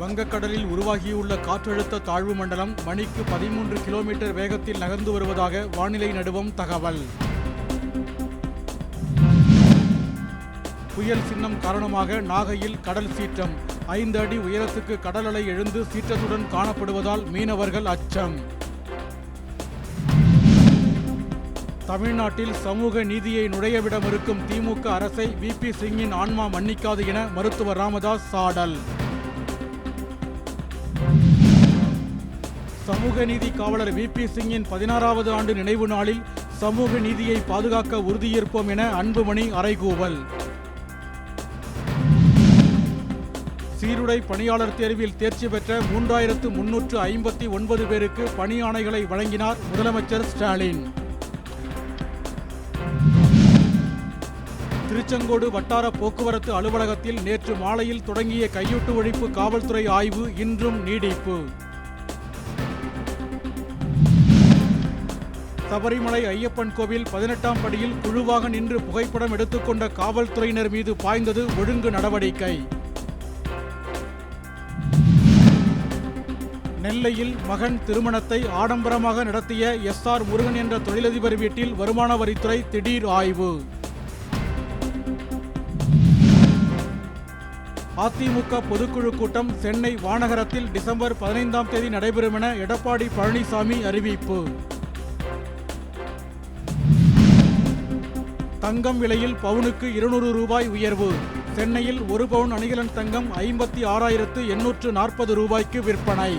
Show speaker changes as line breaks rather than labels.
வங்கக்கடலில் உருவாகியுள்ள காற்றழுத்த தாழ்வு மண்டலம் மணிக்கு பதிமூன்று கிலோமீட்டர் வேகத்தில் நகர்ந்து வருவதாக வானிலை நடுவம் தகவல். புயல் சின்னம் காரணமாக நாகையில் கடல் சீற்றம். ஐந்து அடி உயரத்துக்கு கடல் அலை எழுந்து சீற்றத்துடன் காணப்படுவதால் மீனவர்கள் அச்சம். தமிழ்நாட்டில் சமூக நீதியை நுழையவிட மறுக்கும் திமுக அரசை விபி சிங்கின் ஆன்மா மன்னிக்காது என மருத்துவர் ராமதாஸ் சாடல். சமூக நீதி காவலர் விபி சிங்கின் பதினாறாவது ஆண்டு நினைவு நாளில் சமூக நீதியை பாதுகாக்க உறுதியேற்போம் என அன்புமணி அறைகூவல். சீருடை பணியாளர் தேர்வில் தேர்ச்சி பெற்ற மூன்றாயிரத்து முன்னூற்று ஐம்பத்தி ஒன்பது பேருக்கு பணி ஆணைகளை வழங்கினார் முதலமைச்சர் ஸ்டாலின். திருச்செங்கோடு வட்டார போக்குவரத்து அலுவலகத்தில் நேற்று மாலையில் தொடங்கிய கையூட்டு ஒழிப்பு காவல்துறை ஆய்வு இன்றும் நீடிப்பு. சபரிமலை ஐயப்பன் கோவில் பதினெட்டாம் படியில் குழுவாக நின்று புகைப்படம் எடுத்துக்கொண்ட காவல்துறையினர் மீது பாய்ந்தது ஒழுங்கு நடவடிக்கை. நெல்லையில் மகன் திருமணத்தை ஆடம்பரமாக நடத்திய எஸ் ஆர் முருகன் என்ற தொழிலதிபர் வீட்டில் வருமான வரித்துறை திடீர் ஆய்வு. அதிமுக பொதுக்குழு கூட்டம் சென்னை வானகரத்தில் டிசம்பர் பதினைந்தாம் தேதி நடைபெறும் என எடப்பாடி பழனிசாமி அறிவிப்பு. தங்கம் விலையில் பவுனுக்கு இருநூறு ரூபாய் உயர்வு. சென்னையில் ஒரு பவுன் அணிகலன் தங்கம் ஐம்பத்தி ஆறாயிரத்து எண்ணூற்று நாற்பது ரூபாய்க்கு விற்பனை.